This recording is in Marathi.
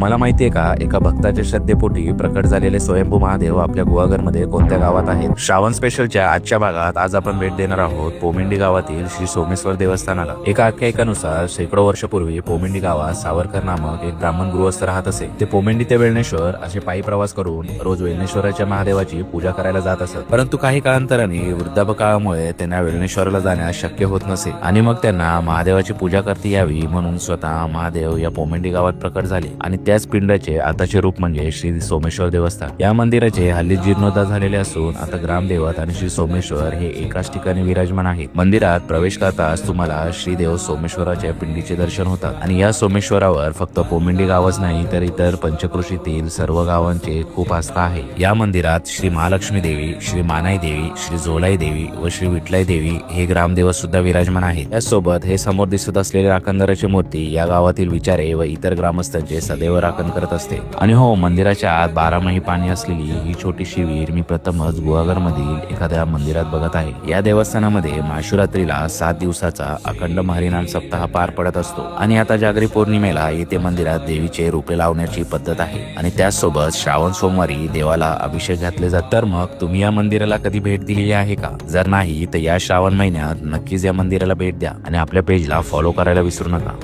तुम्हाला माहितीये का एका भक्ताच्या श्रद्धेपोटी प्रकट झालेले स्वयंभू महादेव आपल्या गुहागरमध्ये कोणत्या गावात आहेत? श्रावण स्पेशलच्या आजच्या भागात आज आपण भेट देणार आहोत पोमिंडी गावातील श्री सोमेश्वर देवस्थानाला. एका आख्यायिकानुसार शेकडो वर्षापूर्वी पोमिंडी गावात सावरकर नामक एक ब्राह्मण गृहस्थ राहत असे. ते पोमिंडी ते वेळणेश्वर असे पायी प्रवास करून रोज वेळणेश्वराच्या महादेवाची पूजा करायला जात असत. परंतु काही काळांतराने वृद्धापकाळामुळे त्यांना वेळनेश्वरला जाण्यास शक्य होत नसे आणि मग त्यांना महादेवाची पूजा करता यावी म्हणून स्वतः महादेव या पोमेंडी गावात प्रकट झाले आणि त्याच पिंडाचे आताचे रूप म्हणजे श्री सोमेश्वर देवस्थान. या मंदिराचे हल्ली जीर्णोद्धार झालेले असून आता ग्रामदेवत आणि श्री सोमेश्वर हे एकाच ठिकाणी विराजमान आहेत. मंदिरात प्रवेश करताच तुम्हाला श्रीदेव सोमेश्वराच्या पिंडीचे दर्शन होतात. आणि या सोमेश्वरावर फक्त पोमिंडी गावच नाही तर इतर पंचकृषीतील सर्व गावांचे खूप आस्था आहे. या मंदिरात श्री महालक्ष्मी देवी श्री मानाई देवी श्री जोलाई देवी व श्री विठलाई देवी हे ग्रामदेवत सुद्धा विराजमान आहेत. त्याचसोबत हे समोर दिसत असलेले राखणदाराची मूर्ती या गावातील विचारे व इतर ग्रामस्थांचे सदैव राखण करत असते. आणि हो मंदिराच्या आत बारामाही पाणी असलेली ही छोटीशी विहीर मी प्रथमच गुहागर मधील एखाद्या मंदिरात बघत आहे. या देवस्थानामध्ये महाशिवरात्रीला सात दिवसाचा अखंड हरिनाम सप्ताह पार पडत असतो. आणि आता जागरी पौर्णिमेला येथे मंदिरात देवीचे रूपे लावण्याची पद्धत आहे. आणि त्याचसोबत श्रावण सोमवारी देवाला अभिषेक घातले जात. तर मग तुम्ही या मंदिराला कधी भेट दिलेली आहे का? जर नाही तर या श्रावण महिन्यात नक्कीच या मंदिराला भेट द्या. आणि आपल्या पेजला फॉलो करायला विसरू नका.